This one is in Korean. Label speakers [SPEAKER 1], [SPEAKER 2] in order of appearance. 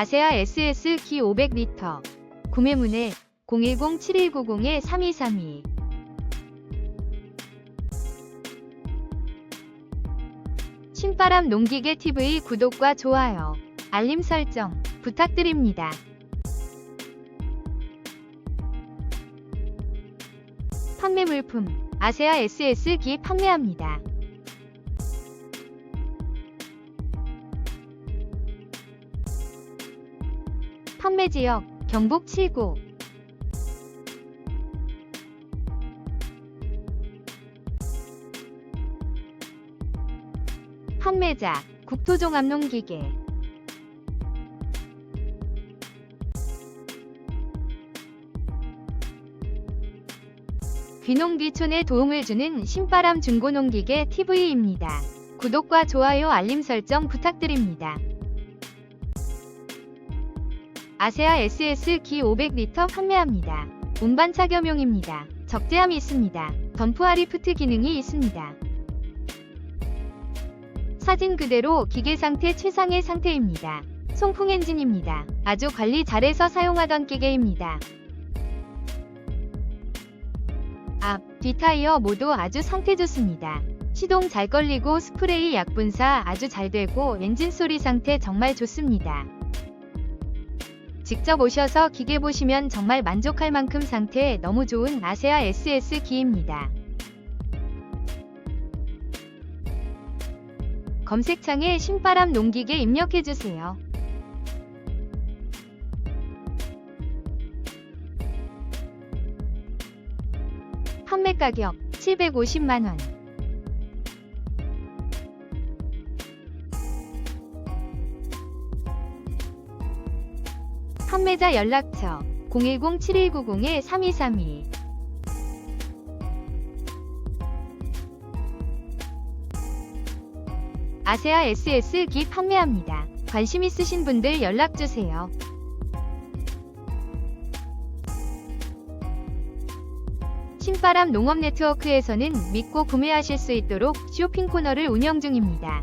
[SPEAKER 1] 아세아 SS 기 500리터. 구매문의 010-7190-3232. 신바람 농기계 TV 구독과 좋아요, 알림 설정 부탁드립니다. 판매 물품 아세아 SS 기 판매합니다. 판매 지역 경북 7구 판매자 국토종합농기계 귀농귀촌에 도움을 주는 신바람 중고농기계 TV입니다. 구독과 좋아요 알림 설정 부탁드립니다. 아세아 SS 기 500리터 판매합니다. 운반 착용용입니다. 적재함이 있습니다. 덤프 아리프트 기능이 있습니다. 사진 그대로 기계 상태 최상의 상태입니다. 송풍 엔진입니다. 아주 관리 잘해서 사용하던 기계입니다. 앞, 뒤 타이어 모두 아주 상태 좋습니다. 시동 잘 걸리고 스프레이 약분사 아주 잘 되고 엔진 소리 상태 정말 좋습니다. 직접 오셔서 기계 보시면 정말 만족할 만큼 상태 너무 좋은 아세아 SS 기입니다. 검색창에 신바람 농기계 입력해주세요. 판매 가격 750만원. 판매자 연락처 010-7190-3232 아세아 SS 기 판매합니다. 관심 있으신 분들 연락주세요. 신바람 농업 네트워크에서는 믿고 구매하실 수 있도록 쇼핑 코너를 운영 중입니다.